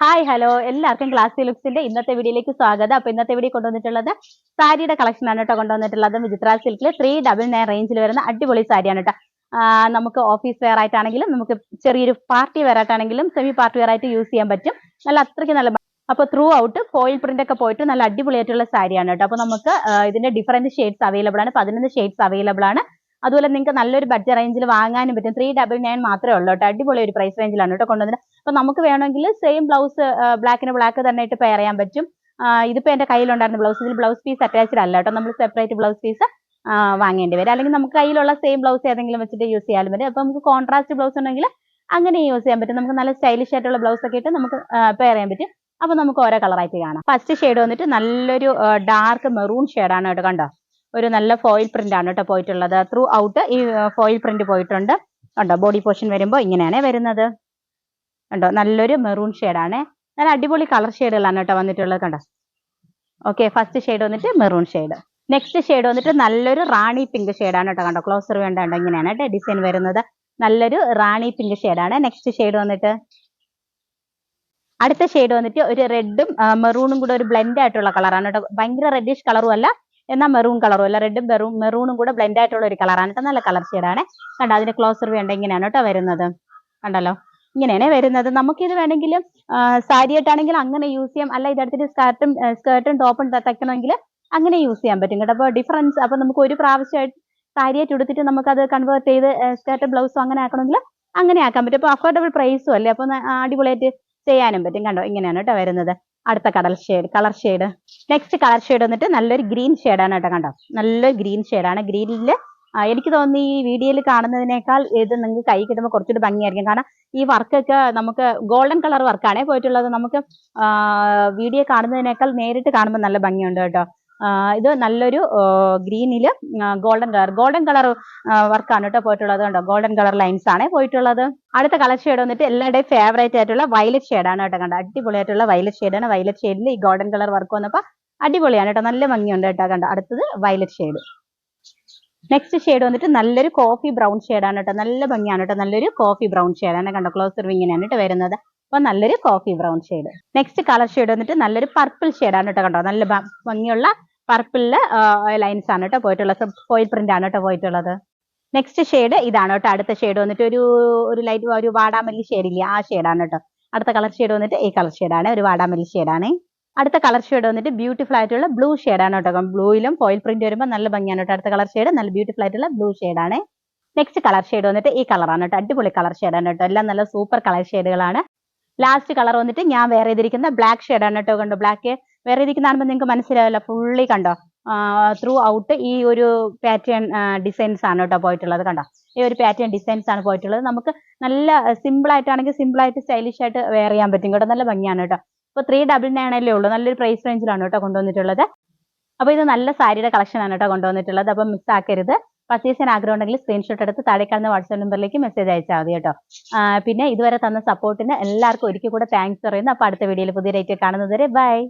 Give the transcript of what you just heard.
Hi hello എല്ലാവർക്കും class ലുക്സിന്റെ ഇന്നത്തെ വീഡിയോയിലേക്ക് സ്വാഗതം. അപ്പൊ ഇന്നത്തെ വീഡിയോ കൊണ്ടുവന്നിട്ടുള്ളത് സാരിയുടെ കളക്ഷൻ ആണ് കേട്ടോ കൊണ്ടുവന്നിട്ടുള്ളത്. വിചിത്ര സിൽക്കിൽ ത്രീ ഡബിൾ നയൻ റേഞ്ചിൽ വരുന്ന അടിപൊളി സാരിയാണ് കേട്ടോ. നമുക്ക് ഓഫീസ് വെയർ ആയിട്ടാണെങ്കിലും നമുക്ക് ചെറിയൊരു പാർട്ടി വെയർ ആയിട്ടാണെങ്കിലും സെമി പാർട്ടി വെയർ ആയിട്ട് യൂസ് ചെയ്യാൻ പറ്റും. നല്ല അത്രയ്ക്ക് നല്ല അപ്പൊ ത്രൂ ഔട്ട് ഫോയിൽ പ്രിന്റ് ഒക്കെ പോയിട്ട് നല്ല അടിപൊളിയായിട്ടുള്ള സാരിയാണ് കേട്ടോ. അപ്പൊ നമുക്ക് ഇതിന്റെ ഡിഫറെന്റ് ഷെയ്ഡ്സ് അവൈലബിൾ ആണ്. പതിനൊന്ന് ഷെയ്ഡ്സ് അവൈലബിൾ ആണ്. അതുപോലെ നിങ്ങൾക്ക് നല്ലൊരു ബഡ്ജറ്റ് റേഞ്ചിൽ വാങ്ങാനും പറ്റും. ത്രീ ഡബിൾ നയൻ മാത്രമേ ഉള്ളൂ കേട്ടോ. അടിപൊളി ഒരു പ്രൈസ് റേഞ്ചിലാണ് കേട്ടോ കൊണ്ടുവന്നത് അപ്പൊ നമുക്ക് വേണമെങ്കിൽ സെയിം ബ്ലൗസ് ബ്ലാക്കിന് ബ്ലാക്ക് തന്നെ ഇട്ട് പെയർ ചെയ്യാൻ പറ്റും. ഇതിപ്പോ എന്റെ കയ്യിലുണ്ടായിരുന്ന ബ്ലൗസ് ഇതിൽ ബ്ലൗസ് പീസ് അറ്റാച്ച്ഡ് അല്ല കേട്ടോ. നമ്മൾ സെപ്പറേറ്റ് ബ്ലൗസ് പീസ് വാങ്ങേണ്ടി വരും. അല്ലെങ്കിൽ നമുക്ക് കയ്യിലുള്ള സെയിം ബ്ലൗസ് ഏതെങ്കിലും വെച്ചിട്ട് യൂസ് ചെയ്യാനും പറ്റും. അപ്പൊ നമുക്ക് കോൺട്രാസ്റ്റ് ബ്ലൗസ് ഉണ്ടെങ്കിൽ അങ്ങനെ യൂസ് ചെയ്യാൻ പറ്റും. നമുക്ക് നല്ല സ്റ്റൈലിഷ് ആയിട്ടുള്ള ബ്ലൗസ് ഒക്കെ ഇട്ട് നമുക്ക് പെയർ ചെയ്യാൻ പറ്റും. അപ്പൊ നമുക്ക് ഓരോ കളറായിട്ട് കാണാം. ഫസ്റ്റ് ഷെയ്ഡ് വന്നിട്ട് നല്ലൊരു ഡാർക്ക് മെറൂൺ ആണ് കേട്ടോ കണ്ടോ? ഒരു നല്ല ഫോയിൽ പ്രിന്റ് ആണ് കേട്ടോ പോയിട്ടുള്ളത്. ത്രൂ ഔട്ട് ഈ ഫോയിൽ പ്രിന്റ് പോയിട്ടുണ്ട്. കണ്ടോ? ബോഡി പോർഷൻ വരുമ്പോൾ ഇങ്ങനെയാണ് വരുന്നത്. കണ്ടോ? നല്ലൊരു മെറൂൺ ആണ്. നല്ല അടിപൊളി കളർ ഷെയ്ഡുകളാണ് കേട്ടോ വന്നിട്ടുള്ളത് കണ്ടോ? ഓക്കെ ഫസ്റ്റ് ഷെയ്ഡ് വന്നിട്ട് മെറൂൺ ഷെയ്ഡ് നെക്സ്റ്റ് ഷെയ്ഡ് വന്നിട്ട് നല്ലൊരു റാണി പിങ്ക് ആണ് കേട്ടോ കണ്ടോ? ക്ലോസർ വേണ്ട ഇങ്ങനെയാണ് കേട്ടോ ഡിസൈൻ വരുന്നത്. നല്ലൊരു റാണി പിങ്ക് ആണ്. നെക്സ്റ്റ് ഷെയ്ഡ് വന്നിട്ട് അടുത്ത ഷെയ്ഡ് വന്നിട്ട് ഒരു റെഡും മെറൂണും കൂടെ ഒരു ബ്ലെൻഡ് ആയിട്ടുള്ള കളറാണ് കേട്ടോ. ഭയങ്കര റെഡിഷ് കളറും അല്ല എന്നാൽ മെറൂൺ കളറും അല്ല. റെഡും മെറൂൺ മെറൂണും കൂടെ ബ്ലെൻഡ് ആയിട്ടുള്ള ഒരു കളറാണ് കേട്ടോ നല്ല കളർ ഷെയ്ഡാണ് കണ്ടോ? അതിന്റെ ക്ലോസർ വേണ്ട ഇങ്ങനെയാണ് കേട്ടോ വരുന്നത്. കണ്ടല്ലോ? ഇങ്ങനെയാണ് വരുന്നത്. നമുക്കിത് വേണമെങ്കിൽ സാരി ആയിട്ടാണെങ്കിൽ അങ്ങനെ യൂസ് ചെയ്യാം. അല്ല ഇതടുത്തിട്ട് സ്കർട്ടും സ്കേർട്ടും ടോപ്പും തയ്ക്കണമെങ്കിൽ അങ്ങനെ യൂസ് ചെയ്യാൻ പറ്റും കേട്ടോ. അപ്പോൾ ഡിഫറൻസ് അപ്പോൾ നമുക്ക് ഒരു പ്രാവശ്യമായിട്ട് സാരിയായിട്ട് നമുക്ക് നമുക്കത് കൺവേർട്ട് ചെയ്ത് സ്കേർട്ട് ബ്ലൗസും അങ്ങനെ ആക്കണമെങ്കിൽ അങ്ങനെ ആക്കാൻ പറ്റും. അപ്പോൾ അഫോർഡബിൾ പ്രൈസും അല്ലേ? അപ്പോൾ അടിപൊളിയായിട്ട് ചെയ്യാനും പറ്റും കണ്ടോ? ഇങ്ങനെയാണ് കേട്ടോ വരുന്നത്. അടുത്ത കടൽ shade colour shade next colour shade വന്നിട്ട് നല്ലൊരു ഗ്രീൻ ഷെയ്ഡാണ് കേട്ടോ കണ്ടോ? നല്ലൊരു ഗ്രീൻ ഷെയ്ഡാണ് ഗ്രീനിൽ എനിക്ക് തോന്നുന്നു ഈ വീഡിയോയിൽ കാണുന്നതിനേക്കാൾ ഇത് നിങ്ങൾക്ക് കൈ കിട്ടുമ്പോൾ കുറച്ചുകൂടി ഭംഗിയായിരിക്കും. കാരണം ഈ വർക്കൊക്കെ നമുക്ക് ഗോൾഡൻ കളർ വർക്കാണേ പോയിട്ടുള്ളത്. നമുക്ക് വീഡിയോ കാണുന്നതിനേക്കാൾ നേരിട്ട് കാണുമ്പോൾ നല്ല ഭംഗിയുണ്ട് കേട്ടോ. ഇത് നല്ലൊരു ഗ്രീനിൽ ഗോൾഡൻ കളർ ഗോൾഡൻ കളർ വർക്കാണ് കേട്ടോ പോയിട്ടുള്ളത് കണ്ടോ? ഗോൾഡൻ കളർ ലൈൻസ് ആണ് പോയിട്ടുള്ളത്. അടുത്ത കളർ ഷെയ്ഡ് വന്നിട്ട് എല്ലാവരുടെയും ഫേവറേറ്റ് ആയിട്ടുള്ള വയലറ്റ് ഷെയ്ഡാണ് കേട്ടോ കണ്ടോ? അടിപൊളിയായിട്ടുള്ള വയലറ്റ് ഷെയ്ഡാണ് വയലറ്റ് ഷെയ്ഡിൽ ഈ ഗോൾഡൻ കളർ വർക്ക് വന്നപ്പോൾ അടിപൊളിയാണ് കേട്ടോ. നല്ല ഭംഗിയുണ്ട് കേട്ടോ കണ്ടോ? അടുത്തത് വയലറ്റ് ഷെയ്ഡ് നെക്സ്റ്റ് ഷെയ്ഡ് വന്നിട്ട് നല്ലൊരു കോഫി ബ്രൗൺ ആണ് കേട്ടോ നല്ല ഭംഗിയാണ് കേട്ടോ നല്ലൊരു കോഫി ബ്രൗൺ ആണ് കണ്ടോ? ക്ലോസർ ഇങ്ങനെയാണ് കേട്ടോ വരുന്നത്. അപ്പൊ നല്ലൊരു coffee brown shade next colour shade വന്നിട്ട് നല്ലൊരു പർപ്പിൾ ആണ് കേട്ടോ കണ്ടോ? നല്ല ഭംഗിയുള്ള പർപ്പിളിൽ ലൈൻസ് ആണ് കേട്ടോ പോയിട്ടുള്ളത് ഫോയിൽ പ്രിന്റ് ആണ് കേട്ടോ പോയിട്ടുള്ളത്. നെക്സ്റ്റ് ഷെയ്ഡ് ഇതാണ് കേട്ടോ അടുത്ത ഷെയ്ഡ് വന്നിട്ട് ഒരു ഒരു ലൈറ്റ് ഒരു വാടാമല്ലി ഷെയ്ഡ് ഇല്ലേ? ആ ഷെയ്ഡാണ് കേട്ടോ അടുത്ത കളർ ഷെയ്ഡ് വന്നിട്ട് ഈ കളർ ഷെയ്ഡാണ് ഒരു വാടാമല്ലി ഷെയ്ഡാണ് അടുത്ത കളർ ഷെയ്ഡ് വന്നിട്ട് ബ്യൂട്ടിഫുൾ ആയിട്ടുള്ള ബ്ലൂ ആണ് കേട്ടോ. ബ്ലൂയിലും ഫോയിൽ പ്രിന്റ് വരുമ്പോൾ നല്ല ഭംഗിയാണ് കേട്ടോ അടുത്ത കളർ ഷെയ്ഡ് നല്ല ബ്യൂട്ടിഫുൾ ആയിട്ടുള്ള ബ്ലൂ ആണ്. നെക്സ്റ്റ് കളർ ഷെയ്ഡ് വന്നിട്ട് ഈ കളറാണ് കേട്ടോ. അടിപൊളി കളർ ആണ് കേട്ടോ. എല്ലാം നല്ല സൂപ്പർ കളർ ഷെയ്ഡുകളാണ് ലാസ്റ്റ് കളർ വന്നിട്ട് ഞാൻ വേറെ ചെയ്തിരിക്കുന്ന ബ്ലാക്ക് ആണ് കേട്ടോ കണ്ടോ. ബ്ലാക്ക് വേറെ ചെയ്തിരിക്കുന്ന നിങ്ങൾക്ക് മനസ്സിലാവില്ല ഫുള്ളി കണ്ടോ. ത്രൂ ഔട്ട് ഈ ഒരു പാറ്റേൺ ഡിസൈൻസ് ആണ് കേട്ടോ പോയിട്ടുള്ളത് കണ്ടോ. ഈ ഒരു പാറ്റേൺ ഡിസൈൻസ് ആണ് പോയിട്ടുള്ളത്. നമുക്ക് നല്ല സിമ്പിൾ ആയിട്ടാണെങ്കിൽ സിമ്പിൾ ആയിട്ട് സ്റ്റൈലിഷ് ആയിട്ട് വെയർ ചെയ്യാൻ പറ്റും കേട്ടോ. നല്ല ഭംഗിയാണ് കേട്ടോ. ഇപ്പോൾ ത്രീ ഡബിൾ നയൻ അല്ലേ ഉള്ളൂ. നല്ലൊരു പ്രൈസ് റേഞ്ചിലാണ് കേട്ടോ കൊണ്ടുവന്നിട്ടുള്ളത്. അപ്പോൾ ഇത് നല്ല സാരിയുടെ കളക്ഷൻ ആണ് കേട്ടോ കൊണ്ടുവന്നിട്ടുള്ളത്. അപ്പോൾ മിസ് ആക്കരുത്. പർച്ചേസ് ചെയ്യാൻ ആഗ്രഹം ഉണ്ടെങ്കിൽ സ്ക്രീൻഷോട്ട് എടുത്ത് താഴെ കാണുന്ന വാട്സ്ആപ്പ് നമ്പറിലേക്ക് മെസ്സേജ് അയച്ചാൽ മതി കേട്ടോ. പിന്നെ ഇതുവരെ തന്ന സപ്പോർട്ടിന് എല്ലാവർക്കും ഒരിക്കൽ കൂടെ താങ്ക്സ് പറയുന്നു. അപ്പോൾ അടുത്ത വീഡിയോയിൽ പുതിയ ഡേറ്റ് കാണുന്നത് വരെ ബൈ